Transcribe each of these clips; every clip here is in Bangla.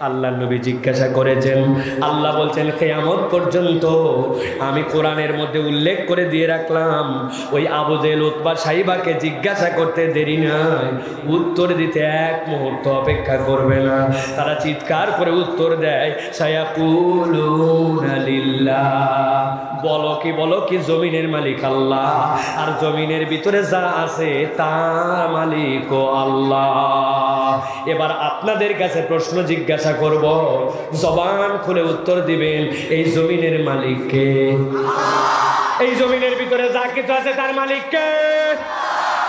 আল্লাহ নবী জিজ্ঞাসা করেছেন, আল্লাহ বলছেন, কেয়ামত পর্যন্ত আমি কোরআনের মধ্যে উল্লেখ করে দিয়ে রাখলাম, ওই আবুজেল উৎপা সাহিবাকে জিজ্ঞাসা করতে দেরি নাই, উত্তর দিতে এক মুহূর্ত অপেক্ষা করবে না। তারা চিৎকার করে উত্তর দেয়, সায়াকুলুনা লিল্লাহ। বলো কি বলো কি, জমিনের মালিক আল্লাহ, আর জমিনের ভিতরে যা আছে তার মালিক ও আল্লাহ। এবার আপনাদের কাছে প্রশ্ন জিজ্ঞাসা করব, জবান খুলে উত্তর দিবেন, এই জমিনের মালিককে এই জমিনের ভিতরে যা কিছু আছে তার মালিককে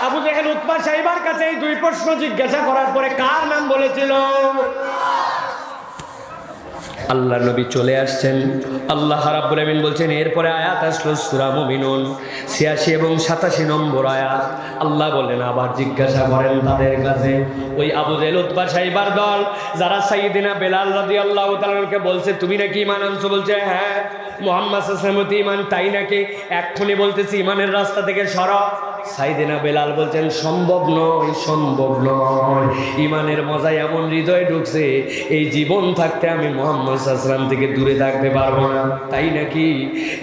আবু জাহেল উৎপা সাহিবার কাছে এই দুই প্রশ্ন জিজ্ঞাসা করার পরে কার নাম বলেছিল? আল্লাহ নবী চলে আসছেন। আল্লাহ রাব্বুল আমিন বলছেন, এরপরে আয়াত আসলো সূরা মুমিনুন। 86 এবং 87 নম্বর আয়াত। আল্লাহ বলেন আবার জিজ্ঞাসা করেন তাদের কাছে। ওই আবু জেল উতবা সাইবার দল, যারা সাইদিনা বেলাল রাদিয়াল্লাহু তাআলাকে বলছে, তুমি নাকি ঈমান আনছো? বলছে হ্যাঁ। মুহাম্মদ আলাইহি ঈমান তাই নাকি? এক্ষুনি বলতেছি ইমানের রাস্তা থেকে সরো। সাইদিনা বেলাল বলছেন, সম্ভব নয় সম্ভব নয়। ইমানের মজা এমন হৃদয়ে ঢুকছে, এই জীবন থাকতে আমি মোহাম্মদ সাসলাম থেকে দূরে থাকতে পারব না। তাই নাকি?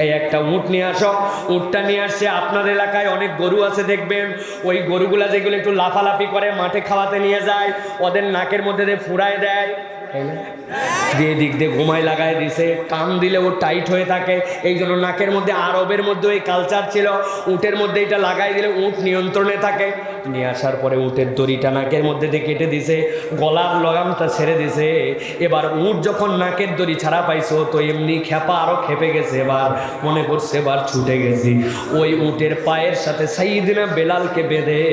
এই একটা উট নিয়ে আসো। উটটা নিয়ে আসছে আপনার এলাকায়, অনেক গরু আছে দেখবেন। ওই গরুগুলা যেগুলো একটু লাফালাফি করে মাঠে খাওয়াতে নিয়ে যায়, ওদের নাকের মধ্যে দিয়ে ফুরায় দেয়। দিয়ে দিক দিয়ে ঘুমায় লাগায় দিছে, কান দিলে ও টাইট হয়ে থাকে। এই জন্য নাকের মধ্যে, আরবের মধ্যে ওই কালচার ছিল। উটের মধ্যে এটা লাগাই দিলে উট নিয়ন্ত্রণে থাকে। নিয়ে আসার পরে উটের দড়িটা নাকের মধ্যে দিয়ে কেটে দিছে, গলার লগামটা ছেড়ে দিছে। এবার উট যখন নাকের দড়ি ছাড়া পাইছো, তো এমনি খেপা আরও খেপে গেছে এবার। মনে করছে এবার ছুটে গেছি। ওই উটের পায়ের সাথে সাইদিনা বেলালকে বেঁধে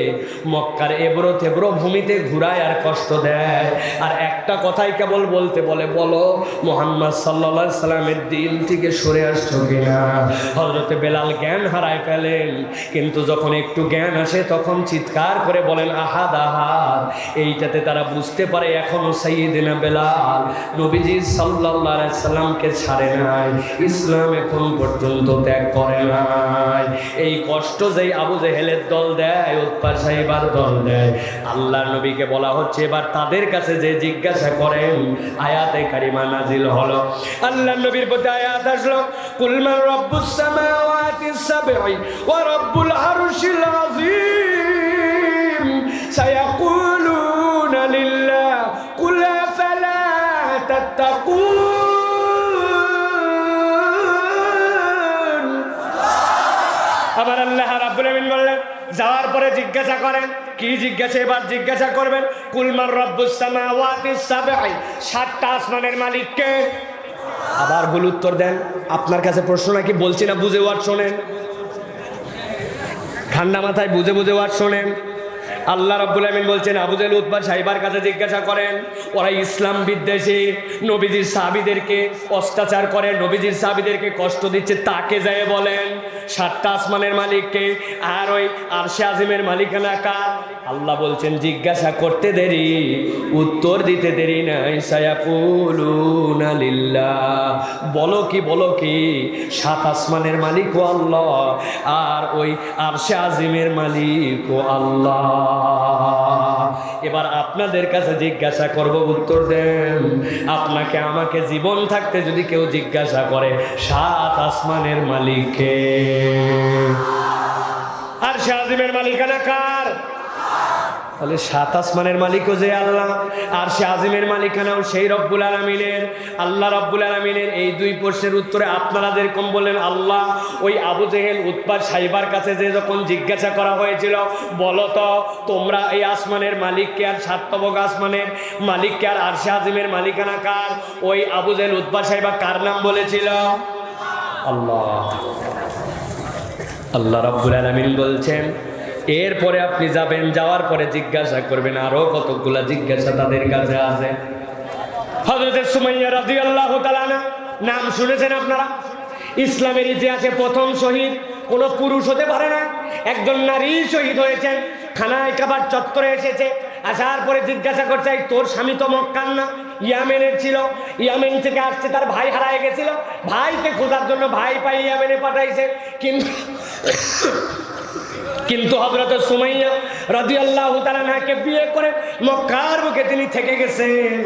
মক্কার এবড়ো থেবড়ো ভূমিতে ঘুরায় আর কষ্ট দেয়। আর একটা কথাই কেবল বলতে বলে, বলো, মোহাম্মদ সাল্লা সাল্লামের দিন থেকে সরে আসছো কিনা? হজরতে বেলাল জ্ঞান হারায় ফেলেন। কিন্তু যখন একটু জ্ঞান আসে, তখন চিৎকার করে বলেন, আহাদ আহাদ। এইটাতে তারা বুঝতে পারে, এখনও সাইয়েদিনা বেলাল নবীজি সাল্লাহ সাল্লামকে ছাড়ে নাই, ইসলাম এখন পর্যন্ত ত্যাগ করে নাই। এই কষ্ট যেই আবু জেহেলের দল দেয় উৎপার সাহেবার দল দেয় আল্লাহ নবীকে বলা হচ্ছে, এবার তাদের কাছে যে জিজ্ঞাসা করেন আয়াতে কারিমা নাজিল হলো। আল্লাহ নবীর প্রতি আয়াত আসলো কুলমান রব্বুস সামাওয়াতি সাবঈ ওয়া রব্বুল আরশিল আযীম। সায়াকুলুনা লিল্লাহ, কুল আফালা তাত্তাকুন? আবার আল্লাহ রাব্বুল আমিন বললেন, যাওয়ার পরে জিজ্ঞাসা করেন কি জিজ্ঞাসা, এবার জিজ্ঞাসা করবেন কুলমার রব্বুস সামাওয়াতি সাবঈ সাতটা আসমানের মালিককে। আবার ভুল উত্তর দেন, আপনার কাছে প্রশ্ন নাকি বলছি না বুঝে ওয়ার শোনেন? ঠান্ডা মাথায় বুঝে বুঝে ওয়ার শোনেন। আল্লাহ রব্বুল আমিন বলছেন, আবু জাহেল সাহিবার কাছে জিজ্ঞাসা করেন, ওরা ইসলাম বিদ্বেষী, নবীজির সাহাবিদেরকে অত্যাচার করে, নবীজির সাহাবিদেরকে কষ্ট দিচ্ছে, তাকে যায় বলেন, সাতটা আসমানের মালিককে, আর ওই আরশে আজিমের মালিকানা কার? আল্লাহ বলছেন, জিজ্ঞাসা করতে দেরি, উত্তর দিতে দেরি নাই, সায়াকুলুনা লিল্লাহ। বলো কি বলো কি, সাত আসমানের মালিক ও আল্লাহ, আর ওই আরশে আজিমের মালিক ও আল্লাহ। এবার আপনাদের কাছে জিজ্ঞাসা করব উত্তর দেন। আপনাকে আমাকে জীবন থাকতে যদি কেউ জিজ্ঞাসা করে, সাত আসমানের মালিককে আর শাহিমের মালিকানা কার? তাহলে সাত আসমানের মালিকও যে আল্লাহ, আর সে আজিমের মালিকানাও সেই রব্বুল আলমিনের। আল্লাহ রব্বুল আলমিনের এই দুই প্রশ্নের উত্তরে আপনারা যেরকম বললেন আল্লাহ, ওই আবু জেহেল উৎপাদ সাইবার কাছে যে যখন জিজ্ঞাসা করা হয়েছিল, বলো তো, তোমরা এই আসমানের মালিককে আর সাতবক আসমানের মালিককে আর আরশে আজিমের মালিকানা কার? ওই আবু জেহেল উৎপাদ সাইবা কার নাম বলেছিল? আল্লাহ। আল্লাহ রব্বুল আলমিন বলছেন এরপরে আপনি যাবেন, যাওয়ার পরে জিজ্ঞাসা করবেন, আরও কতগুলা জিজ্ঞাসা তাদের কাছে আছে? হজরতের সুমাইয়া রাজি আল্লাহ নাম শুনেছেন আপনারা? ইসলামের ইতিহাসে প্রথম শহীদ কোনো পুরুষ হতে পারে না। একজন নারী শহীদ হয়েছেন, খানায় কাবার চত্বরে এসেছে। আসার পরে জিজ্ঞাসা করছে, "এই তোর স্বামী তো মক্কান না? ইয়ামেনের ছিল। ইয়ামেন থেকে আসছে, তার ভাই হারায় গেছিল। ভাইকে খোঁজার জন্য ভাই পাই ইয়ামেনে পাঠাইছে। কিন্তু কিন্তু হজরত সুমাইয়া রাজি আল্লাহ তালাকে বিয়ে করে মক্কার বুকে তিনি থেকে গেছেন।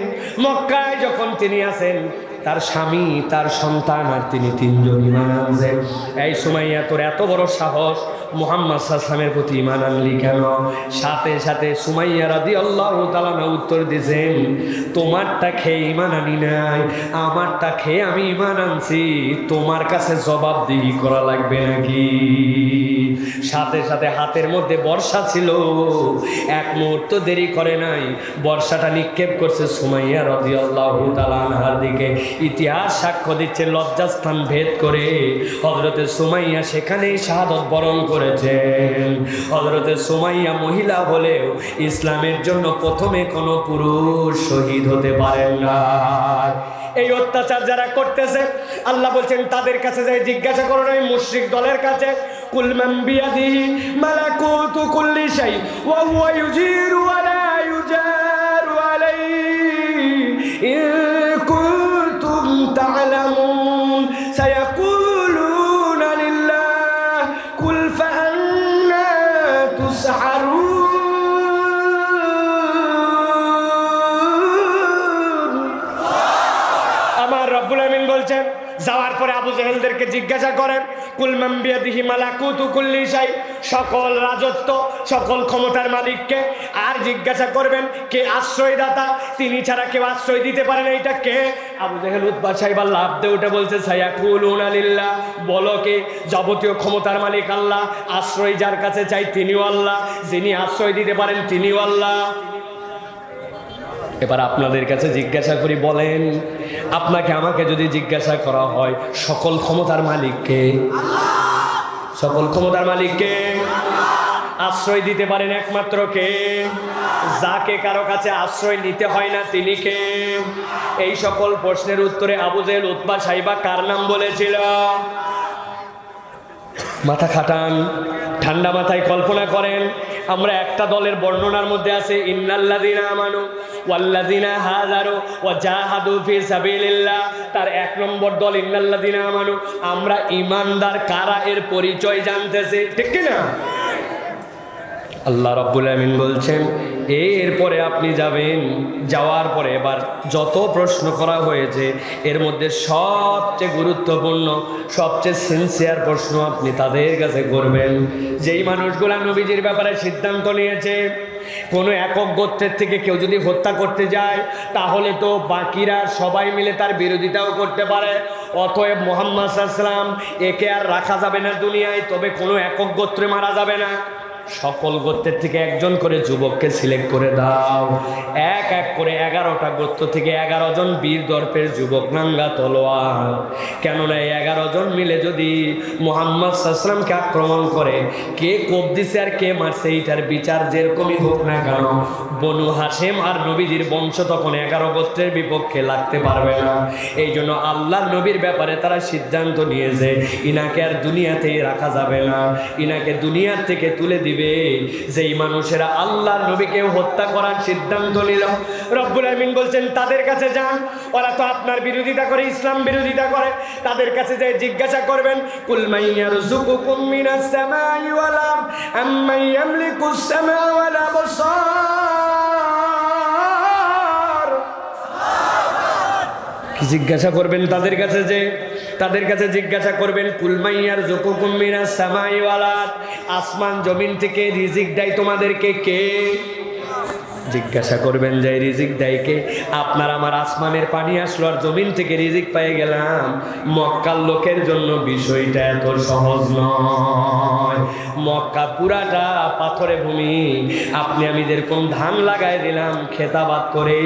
মক্কায় যখন তিনি আসেন তার স্বামী, তার সন্তান আর তিনি তিনজন ইমান আনছেন। এই সুমাইয়া, তোর এত বড় সাহস, মোহাম্মদ সাল্লামের প্রতি ইমান আনলি কেন? সাথে সাথে সুমাইয়া রাদি আল্লাহ তালানা উত্তর দিয়েছেন, তোমারটা খেয়ে ইমান আনি নাই, আমারটা খেয়ে আমি ইমান আনছি, তোমার কাছে জবাবদিহি করা লাগবে নাকি? সাথে সাথে হাতের মধ্যে বর্ষা ছিল। এক মুহূর্ত দেরি করে নাই। বর্ষাটা নিক্ষেপ করছে সুমাইয়া রদি আল্লাহ তালানহার দিকে। ইতিহাস সাক্ষ্য দিচ্ছে, লজ্জাস্থান ভেদ করে। হজরতে সুমাইয়া সেখানেই শাহাদত বরণ করেছেন। হজরতে সুমাইয়া মহিলা হলেও ইসলামের জন্য প্রথমে কোনো পুরুষ শহীদ হতে পারেন না। এই অত্যাচার যারা করতেছে, আল্লাহ বলছেন, তাদের কাছে যাই জিজ্ঞাসা করো এই মুশরিক দলের কাছে। কুল মান বিয়াদিহি মালাকুতু কুল্লি শাই, ওয়া হুয়া ইউজিরু ওয়া লা ইউজারু আলাইহি। ইন কুনতুম তা'লামুন, সায়াকুলুনা লিল্লাহ, কুল ফাআন্না তুসহারুন আমার রব্বুল আমিন বলছেন, যাওয়ার পরে আবু জেহেলদেরকে জিজ্ঞাসা করেন কুলমাম বিয়াদিহি মালাকুতু কুল্লি শাই। সকল রাজত্ব, সকল ক্ষমতার মালিককে আর জিজ্ঞাসা করবেন, কে আশ্রয়দাতা? তিনি ছাড়া কেউ আশ্রয় দিতে পারে না এটা কে? আবু জেহেল উৎপাদ সাহেব আল্লাহ আব্দে উঠে বলছে সাইয়া কুলুন আলিল্লাহ বলো কে? যাবতীয় ক্ষমতার মালিক আল্লাহ, আশ্রয় যার কাছে চাই তিনিও আল্লাহ, যিনি আশ্রয় দিতে পারেন তিনিও আল্লাহ। এবার আপনাদের কাছে জিজ্ঞাসা করি, বলেন আপনাকে, আমাকে যদি জিজ্ঞাসা করা হয়, সকল ক্ষমতার মালিককে সকল ক্ষমতার মালিককে আশ্রয় দিতে পারেন একমাত্র কে? যাকে কারও কাছে আশ্রয় নিতে হয় না, তিনি কে? এই সকল প্রশ্নের উত্তরে আবু জেল উৎপা সাইবা কার নাম বলেছিল? মাথা খাটান, ঠান্ডা মাথায় কল্পনা করেন। আমরা একটা দলের বর্ণনার মধ্যে আছে, ইন্নাল্লাযিনা আমানু। ওয়াল্লাযিনা হাজারু ওয়া জাহাদু ফি সাবিলিল্লাহ, তার এক নম্বর দল ইন্নাল্লাযিনা আমানু। আমরা ইমানদার কারা এর পরিচয় জানতেছি, ঠিক কি না আল্লাহ রাব্বুল আমিন বলছেন, এরপরে আপনি যাবেন, যাওয়ার পরে এবার যত প্রশ্ন করা হয়েছে, এর মধ্যে সবচেয়ে গুরুত্বপূর্ণ, সবচেয়ে সিনসিয়ার প্রশ্ন আপনি তাদের কাছে করবেন। যেই মানুষগুলা নবীজির ব্যাপারে সিদ্ধান্ত নিয়েছে কোনো একক গোত্রের থেকে কেউ যদি হত্যা করতে যায়, তাহলে তো বাকিরা সবাই মিলে তার বিরোধিতাও করতে পারে। অতএব মোহাম্মদ সাল্লাম একে আর রাখা যাবে না দুনিয়ায়, তবে কোনো একক গোত্রে মারা যাবে না। সকল গোত্রের থেকে একজন করে যুবককে সিলেক্ট করে দাও। এক এক করে এগারোটা গোত্র থেকে এগারো জন বীর দর্পের যুবক নাঙ্গা তলোয়ার। কেননা এই এগারো জন মিলে যদি মোহাম্মদ সাসলামকে আক্রমণ করে, কে কোপ দিছে আর কে মারছে এইটার বিচার যেরকমই হোক না কেন, বনু হাসেম আর নবীজির বংশ তখন এগারো গোত্রের বিপক্ষে লাগতে পারবে না। এই জন্য আল্লাহ নবীর ব্যাপারে তারা সিদ্ধান্ত নিয়েছে, ইনাকে আর দুনিয়াতেই রাখা যাবে না। ইনাকে দুনিয়ার থেকে তুলে দিবে যেই মানুষেরা আল্লাহ নবীকে হত্যা করার সিদ্ধান্ত নিল, রব্বুল আমিন বলছেন, তাদের কাছে যান। ওরা তো আপনার বিরোধিতা করে, ইসলাম বিরোধিতা করে। তাদের কাছে যে জিজ্ঞাসা করবেন, কুল মাইয়ার জুকুকুম মিনাস সামাই ওয়ালা আম্মাই ইয়ামলিকুস সামা ওয়ালা জিজ্ঞাসা করবেন তাদের কাছে যে, তাদের কাছে জিজ্ঞাসা করবেন কুলমাইয়ার জোকুকুমিরা সামাইওয়ালাত আসমান, জমিন থেকে রিজিক দেয় তোমাদেরকে কে? জিজ্ঞাসা করবেন যে রিজিক দেয় কে? আপনার আমার আসমানের পানি আসলো আর জমিন থেকে রিজিক পেয়ে গেলাম। মক্কার লোকের জন্য বিষয়টা এত সহজ নয়। মক্কা পুরাটা পাথরে ভূমি। আপনি আমি যেরকম ধান লাগাই দিলাম, খেতাবাদ করে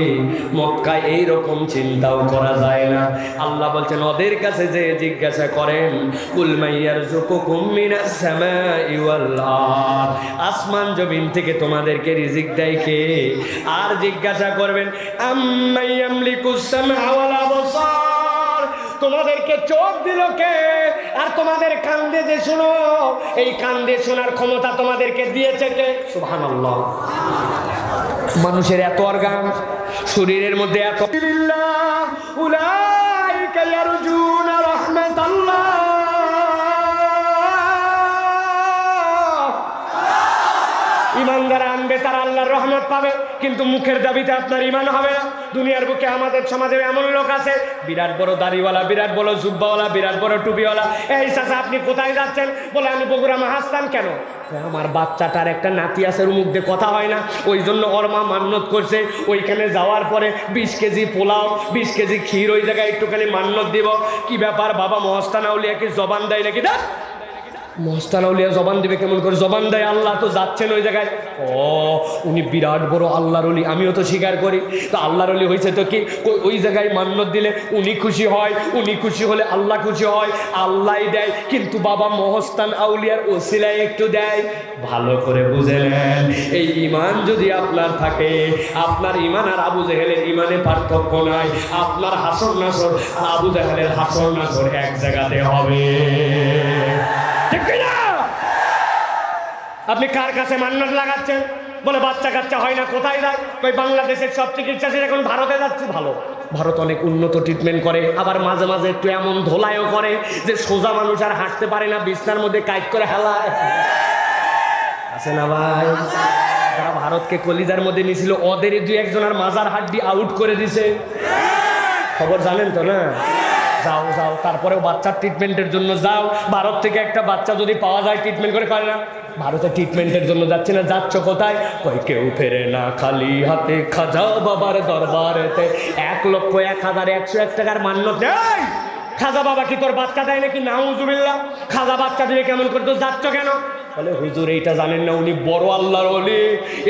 মক্কায় এই রকম চিন্তাও করা যায় না। আল্লাহ বলছেন, ওদের কাছে যে জিজ্ঞাসা করেন কুলমাইয়ার সামাই ওয়াল আরদ। আসমান জমিন থেকে তোমাদেরকে রিজিক দেয় কে? আর জিজ্ঞাসা করবেন তোমাদেরকে চোখ দিল কে? আর তোমাদের কান্দে যে শুনো, এই কান্দে শোনার ক্ষমতা তোমাদেরকে দিয়েছে কে? সুবহানাল্লাহ। মানুষের এত অর্গান, শরীরের মধ্যে এত উলাইকা ইয়ারজুনা আল্লাহর রহমত পাবে, কিন্তু মুখের দাবিতে আপনার ইমান হবে না। দুনিয়ার বুকে আমাদের সমাজে এমন লোক আছে, বিরাট বড় দাড়িওয়ালা, বিরাট বড় জুব্বাওয়ালা, বিরাট বড় টুপিওয়ালা। এই চাচা, আপনি কোথায় যাচ্ছেন? বলে, আমি বগুড়া মাহাস্তান কেন? আমার বাচ্চাটার একটা নাতি আছে, ওর মুখ কথা হয় না। ওই জন্য ওর মা মান্যত করছে। ওইখানে যাওয়ার পরে বিশ কেজি পোলাও, বিশ কেজি ক্ষীর ওই জায়গায় একটুখানি মান্যত দিব। কি ব্যাপার, বাবা মহস্তান আউলিয়া কি জবান দেয় নাকি? দেখ মহস্তান আউলিয়া জবান দিবে কেমন করে? জবান দেয় আল্লাহ তো যাচ্ছেন ওই জায়গায়। ও, উনি বিরাট বড় আল্লাহর অলি, আমিও তো স্বীকার করি। তো আল্লাহর অলি হয়েছে তো কি? ওই- জায়গায় মান্যত দিলে উনি খুশি হয়, উনি খুশি হলে আল্লাহ খুশি হয়, আল্লাহই দেয়। কিন্তু বাবা মহস্তান আউলিয়ার ওসিলায় একটু দেয়। ভালো করে বুঝে নেন এই ইমান যদি আপনার থাকে, আপনার ইমান আর আবু জেহেলের ইমানে পার্থক্য নাই। আপনার হাসর নাসর আর আবু জেহেলের হাসর নাসর এক জায়গাতে হবে। আপনি কার কাছে মান্নাত লাগাচ্ছেন? বলে, বাচ্চা কাচ্চা হয় না, কোথায় যায়? ওই বাংলাদেশের সব চিকিৎসাশীল এখন ভারতে যাচ্ছে। ভালো। ভারত অনেক উন্নত ট্রিটমেন্ট করে, আবার মাঝে মাঝে একটু এমন ধোলাইও করে যে সোজা মানুষ আর হাঁটতে পারে না, বিছনার মধ্যে কাইট করে হেলায়। আছে না ভাই? যারা ভারতকে কলিজার মধ্যে নিয়েছিল ওদের দুই একজনের মাজার হাড্ডি আউট করে দিছে। খবর জানেন তো না? যাও যাও, তারপরেও বাচ্চার ট্রিটমেন্টের জন্য যাও। ভারত থেকে একটা বাচ্চা যদি পাওয়া যায় ট্রিটমেন্ট করে করে না। ভারতে ট্রিটমেন্টের জন্য যাচ্ছে না, যাচ্ছ কোথায়? কই, কেউ ফেরে না, খালি হাতে খাজা বাবার দরবারেতে। এক লক্ষ এক হাজার একশো এক টাকার মান্য দেয় খাজা বাবা কি তোর বাচ্চা দেয় নাকি? নাউজুবিল্লাহ, খাজা বাচ্চা দিলে কেমন করে তো যাচ্ছ কেন? বলে, হুজুর, এইটা জানেন না, উনি বড় আল্লাহর অলি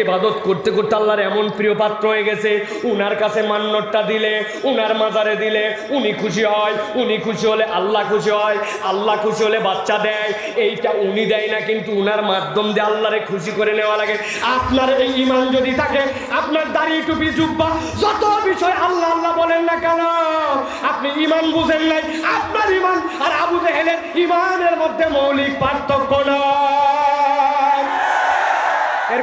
এবাদত করতে করতে আল্লাহর এমন প্রিয় পাত্র হয়ে গেছে। উনার কাছে মান্যতটা দিলে, উনার মাজারে দিলে উনি খুশি হয়, উনি খুশি হলে আল্লাহ খুশি হয়, আল্লাহ খুশি হলে বাচ্চা দেয়। এইটা উনি দেয় না, কিন্তু উনার মাধ্যম দিয়ে আল্লাহরে খুশি করে নেওয়া লাগে। আপনার এই ইমান যদি থাকে, আপনার দাড়ি, টুপি, জুব্বা, যত বিষয় আল্লাহ আল্লাহ বলেন না কেন? আপনি ইমান বুঝেন নাই। আপনার ইমান আর আবু জেহেলের ইমানের মধ্যে মৌলিক পার্থক্য নয়।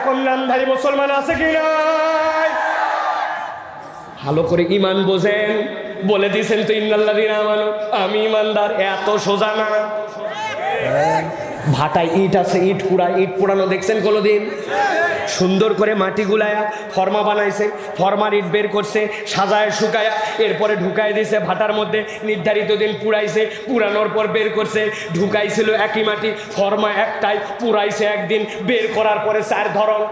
এরকম নামধারী মুসলমান আছে কি নাই? ভালো করে ইমান বোঝেন। বলে দিয়েছেন তো ইন্দাল্লাহ আমানো, আমি ইমানদার এত সোজা না। ভাটায় ইট আছে, ইট পুরা ইট পুরানো দেখছেন কোনোদিন? সুন্দর করে মাটি গুলায়া ফর্মা বানাইছে ফর্মার ইট বের করছে, সাজায় শুকায়া, এরপরে ঢুকাই দিয়েছে ভাটার মধ্যে নির্ধারিত দিন পুরাইছে পুরানোর পর বের করছে, ঢুকাইছিল একই মাটি, ফর্মা একটাই পুরাইছে একদিন, বের করার পরে চার ধরন।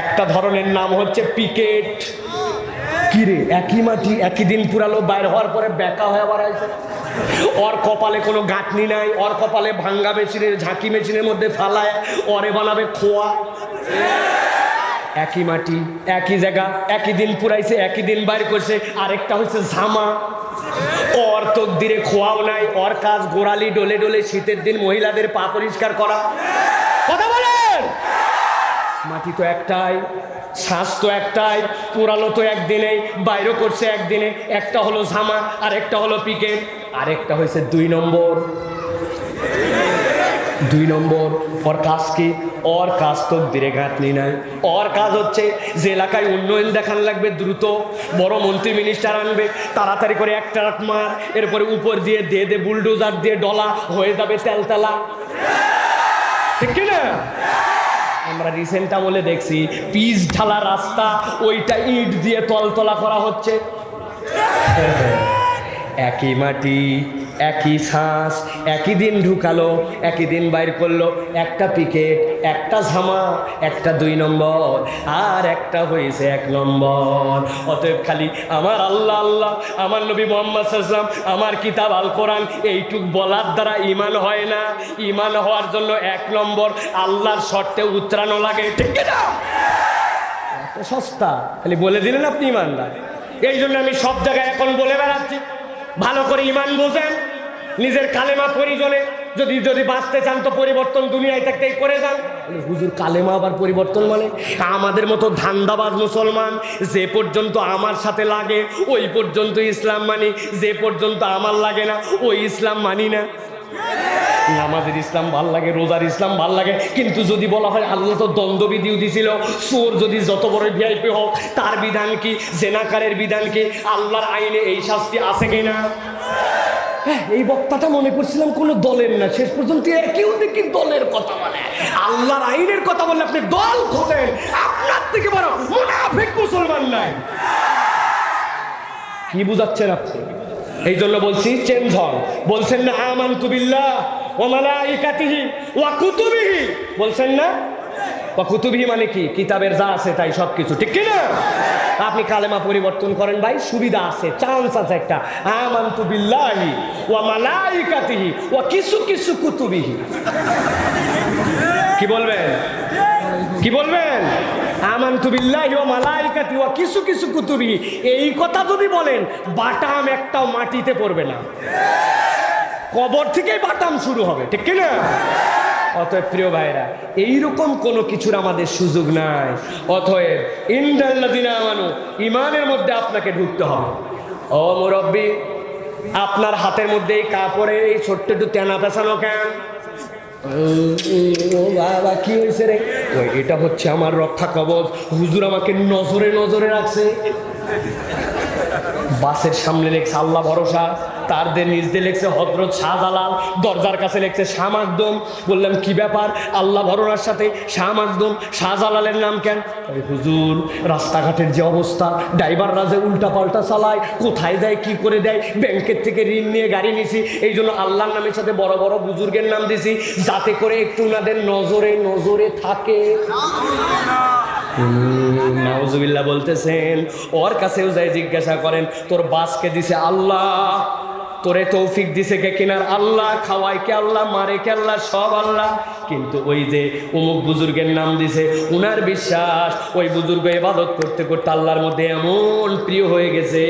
একটা ধরনের নাম হচ্ছে পিকেট। কিরে, একই মাটি একই দিন পুরালো বাইর হওয়ার পরে বেকা হয়ে বাড়াইছে ওর কপালে কোনো গাঁটনি নাই, ওর কপালে ভাঙ্গা মেশিনের, ঝাঁকি মেশিনের মধ্যে ফালায়, ওরে বানাবে খোয়া। একই মাটি, একই জায়গা, একই দিন পুরাইছে, একই দিন বাইর করছে, আরেকটা হচ্ছে ঝামা। ওর তকদিরে খোয়াও নাই, ওর কাজ গোড়ালি ডলে ডলে শীতের দিন মহিলাদের পা পরিষ্কার করা। মাটি তো একটাই, শ্বাস তো একটাই পোড়ালো তো একদিনেই, বাইরও করছে একদিনে। একটা হলো ঝামা আর একটা হলো পিকেট, আরেকটা হয়েছে দুই নম্বর। দুই নম্বর, ওর কাজ কি? ওর কাজ তো দিরে ঘাটনি নাই। ওর কাজ হচ্ছে যে এলাকায় উন্নয়ন দেখান লাগবে দ্রুত, বড় মন্ত্রী মিনিস্টার আনবে, তাড়াতাড়ি করে একটা রাত মার, এরপরে উপর দিয়ে দিয়ে দে বুলডোজার দিয়ে ডলা, হয়ে যাবে তেলতেলা। ঠিক কি না? আমরা রিসেন্ট আমলে দেখছি, পিচ ঢালা রাস্তা, ওইটা ইট দিয়ে তলতলা করা হচ্ছে। একই মাটি একই শ্বাস, একই দিন ঢুকালো, একই দিন বাইর করল। একটা পিকেট, একটা ঝামা, একটা দুই নম্বর, আর একটা হয়েছে এক নম্বর। অতএব খালি আমার আল্লাহ আল্লাহ, আমার নবী মোহাম্মদ সাল্লাম আমার কিতাব আল কোরআন এইটুক বলার দ্বারা ইমান হয় না। ইমান হওয়ার জন্য এক নম্বর, আল্লাহর শর্তে উত্তরানো লাগে, ঠিক না এত সস্তা, খালি বলে দিলেন আপনি ইমানদার এই জন্য আমি সব জায়গায় এখন বলে বেড়াচ্ছি। ভালো করে ইমান বোঝেন। নিজের কালেমা পরিজনে যদি যদি বাঁচতে চান তো পরিবর্তন দুনিয়ায় থাকতেই করে যান। হুজুর কালেমা আবার পরিবর্তন মানে? আমাদের মতো ধান্দাবাজ মুসলমান যে পর্যন্ত আমার সাথে লাগে ওই পর্যন্ত ইসলাম মানি। যে পর্যন্ত আমার লাগে না ওই ইসলাম মানি না। নামাজের ইসলাম ভালো লাগে রোজার ইসলাম ভালো লাগে। কিন্তু যদি বলা হয় আল্লাহ তো দ্বন্দ্ববিধিও দিছিল চোর যদি যত বড় ভিআইপি হোক তার বিধান কি? জেনাকারের বিধান কি? আল্লাহর আইনে এই শাস্তি আছে কিনা? এই বক্তাটা মনে করছিলাম কোনো দলের না। শেষ পর্যন্ত কেউ দেখি দলের কথা বলে। আল্লাহর আইনের কথা বললে আপনি দল খোঁজেন। আপনার থেকে বড় মুনাফিক মুসলমান নাই। কি বুঝাচ্ছেন আপনি? এই জন্য বলছি চেঞ্জ হন। বলছেন না আমান তুবিল্লাহ ও মালাইকাতিহি ওয়া কুতুবিহি। বলছেন না ওয়া কুতুবিহি মানে কি? কিতাবের যা আছে তাই সব কিছু ঠিক কি না আপনি কালেমা পরিবর্তন করেন ভাই, সুবিধা আছে চান্স আছে একটা। আমান তুবিল্লাহি ওয়া মালাইকাতিহি ওয়া কিছু কিছু কুতুবিহি। কি বলবেন? কি বলবেন? আমান্তু বিল্লাহি ওয়া মালাইকাতি ওয়া কিছু কিছু কুতুবি এই কথা যদি বলেন, বাটাম একটাও মাটিতে পড়বে না। কবর থেকেই বাটাম শুরু হবে, ঠিক কি না অতএব প্রিয় ভাইরা এইরকম কোনো কিছুর আমাদের সুযোগ নাই। অতএব ইন্দাল্লাদিনা আমানু ইমানের মধ্যে আপনাকে ঢুকতে হবে। ও মুরব্বী, আপনার হাতের মধ্যে এই কাপড়ে এই ছোট্ট একটু তেনা পেছানো কেন? বাবা, কি হয়েছে রে? ওই এটা হচ্ছে আমার রক্ষা কবচ হুজুর আমাকে নজরে নজরে রাখছে। বাসের সামনে লেখছে, আল্লাহ ভরসা। তার দের নিজ দিয়ে লেখছে হজরত শাহজালাল, দরজার কাছে লেখছে শাহ মাকদম। বললাম, কি ব্যাপার? আল্লাহ ভরনার সাথে শাহ মাকদম, শাহজালালের নাম কেন? হুজুর, রাস্তাঘাটের যে অবস্থা, ড্রাইভাররা যে উল্টা পাল্টা চালায়, কোথায় দেয় কি করে দেয়, ব্যাংকের থেকে ঋণ নিয়ে গাড়ি নিছি, এই জন্য আল্লাহর নামের সাথে বড় বড় বুজুর্গের নাম দিছি, যাতে করে একটু ওনাদের নজরে নজরে থাকে। বলতেছেন, ওর কাছেও যাই জিজ্ঞাসা করেন, তোর বাসকে দিছে আল্লাহ। তোরে তৌফিক দিছে কে কিনার আল্লাহ খাওয়াই কে আল্লাহ, মারে কে আল্লাহ, সব আল্লাহ। কিন্তু ওই যে অমুক বুজুর্গের নাম দিছে, উনার বিশ্বাস, ওই বুজুর্গ এবাদত করতে করতে আল্লাহর মধ্যে এমন প্রিয় হয়ে গেছে।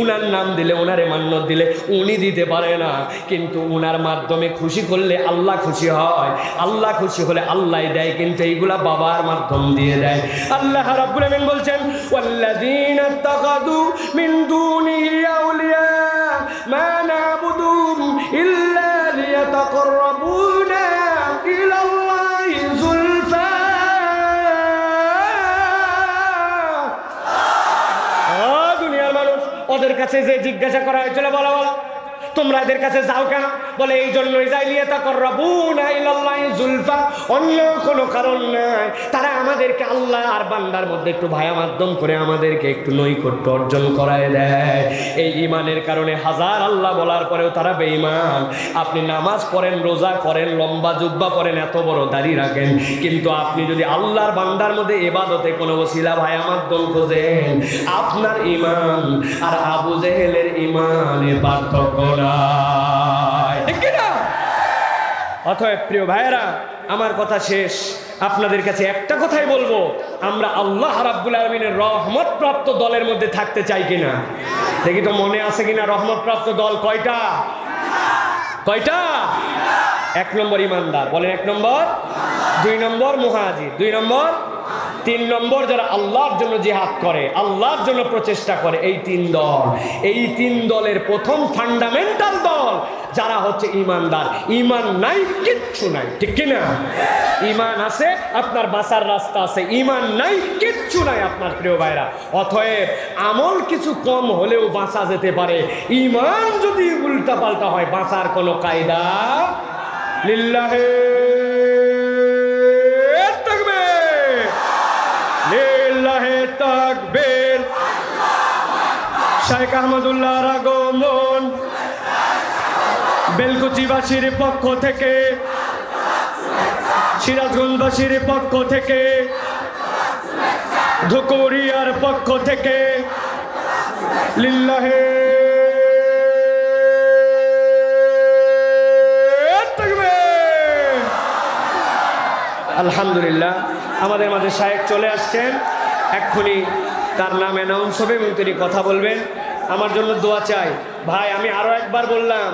উনার নাম দিলে, উনারে মান্যত দিলে উনি দিতে পারে না। কিন্তু উনার মাধ্যমে খুশি করলে আল্লাহ খুশি হয়। আল্লাহ খুশি হলে আল্লাহ দেয়, কিন্তু এইগুলা বাবার মাধ্যম দিয়ে দেয়। আল্লাহ রাব্বুল বলছেন, ওয়াল্লাযীনা ইত্তাখাযু মিন দুনিহি আউলিয়া মা কাছে যে জিজ্ঞাসা করা হয়েছিল, বলো বলো। তোমরা এদের কাছে যাও কেন? বলে, এই জন্যই যাই নিয়ে তা করবু জুলফা। অন্য কোনো কারণ নাই। তারা আমাদেরকে আল্লাহ আর বান্দার মধ্যে একটু ভায়া মাধ্যম করে আমাদেরকে একটু নৈকট্য অর্জন করায় দেয়। এই ইমানের কারণে হাজার আল্লাহ বলার পরেও তারা বেঈমান। আপনি নামাজ পড়েন, রোজা করেন, লম্বা জুব্বা পড়েন, এত বড় দাড়ি রাখেন। কিন্তু আপনি যদি আল্লাহর বান্দার মধ্যে এবাদতে কোনো ওসিলা ভায়া মাধ্যম খোঁজেন, আপনার ইমান আর আবু জেহেলের ইমানে পার্থক্য? অতএব প্রিয় ভাইয়েরা, আমার কথা শেষ। আপনাদের কাছে একটা কথাই বলব, আমরা আল্লাহ রাব্বুল আলমিনের রহমত প্রাপ্ত দলের মধ্যে থাকতে চাই কিনা? দেখি তো মনে আছে কিনা রহমত প্রাপ্ত দল কয়টা? কয়টা? এক নম্বর ইমানদার। বলেন এক নম্বর? দুই নম্বর মুহাজির। দুই নম্বর? তিন নম্বর যারা আল্লাহর জন্য জেহাদ করে, আল্লাহর জন্য প্রচেষ্টা করে, এই তিন দল। এই তিন দলের প্রথম ফান্ডামেন্টাল দল যারা হচ্ছে ইমানদার। ইমান নাই, কিচ্ছু নাই, ঠিক কিনা ইমান আছে, আপনার বাঁচার রাস্তা আছে। ইমান নাই, কিচ্ছু নাই আপনার প্রিয় ভাইরা। অতএব আমল কিছু কম হলেও বাঁচা যেতে পারে। ইমান যদি উল্টা পাল্টা হয়, বাঁচার কোনো কায়দা লিল্লাহে। তাকবীর শেখ আহমদুল্লাহ আগমন। বেলকুচিবাসীর পক্ষ থেকে। সিরাজগঞ্জবাসীর পক্ষ থেকে। ধুকুরিয়ার পক্ষ থেকে। লিল্লাহে। আলহামদুলিল্লাহ, আমাদের মাঝে শায়েক চলে আসছেন। এক্ষুনি তার নাম অ্যানাউন্স হবে এবং তিনি কথা বলবেন। আমার জন্য দোয়া চাই। ভাই, আমি আরও একবার বললাম।